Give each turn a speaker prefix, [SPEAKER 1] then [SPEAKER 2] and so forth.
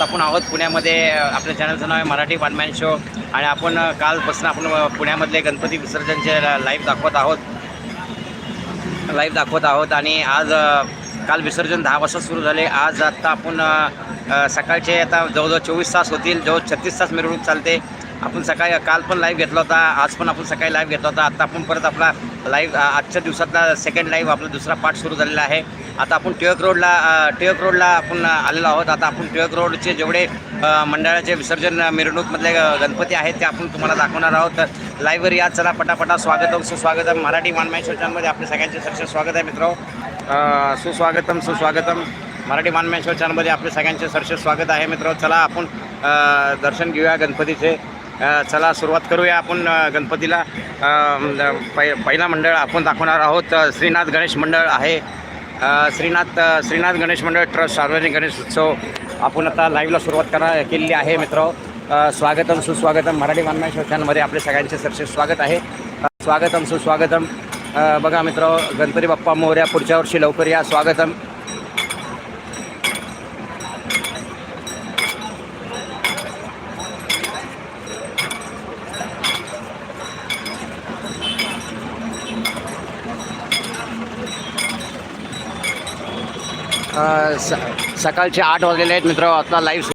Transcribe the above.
[SPEAKER 1] आपण आहोत पुण्यामध्ये आपल्या चॅनलचं नाव आहे मराठी वनमॅन शो आणि आपण कालपासून आपण पुण्यामधले गणपती विसर्जनचे लाईव्ह दाखवत आहोत. लाईव्ह दाखवत आहोत आणि आज काल विसर्जन दहा वाजता सुरू झाले. आज आत्ता आपण सकाळचे आता जवळजवळ चोवीस तास होतील. जवळ छत्तीस तास मिरवणूक चालते. आपण सकाळी काल पण लाईव्ह घेतला होता. आज पण आपण सकाळी लाईव्ह घेतला होता. आत्ता आपण परत आपला लाईव्ह आजच्या दिवसातला सेकंड लाईव्ह आपला दुसरा पार्ट सुरू झालेला आहे. आता आपण टिळक रोडला टिळक रोडला आपण आलेलो आहोत. आता आपण टिळक रोडचे जेवढे मंडळाचे विसर्जन मिरवणूकमधले गणपती आहेत ते आपण तुम्हाला दाखवणार आहोत. लाईव्हवर या. चला पटापटा स्वागतम सुस्वागतम. मराठी वानमॅन आपल्या सगळ्यांचे सरसे स्वागत आहे मित्र. सुस्वागतम सुस्वागतम. मराठी वानमॅन आपल्या सगळ्यांचे सरसे स्वागत आहे मित्र. चला आपण दर्शन घेऊया गणपतीचे. चला सुरुवात करूया आपण गणपतीला. पै पहिला मंडळ आपण दाखवणार आहोत श्रीनाथ गणेश मंडळ आहे. श्रीनाथ श्रीनाथ गणेश मंडळ ट्रस्ट सार्वजनिक गणेश उत्सव आपण आता लाईव्हला सुरुवात करा केलेली आहे मित्र स्वागतम सुस्वागतम. मराठी वाङ्मय शोषांमध्ये आपले सगळ्यांचे सरसे स्वागत आहे. स्वागतम सुस्वागतम. बघा मित्र गणपती बाप्पा मोर्या पुढच्या वर्षी लवकर या. स्वागतम. सकाळचे आठ वाजलेले आहेत मित्र आता लाईव्ह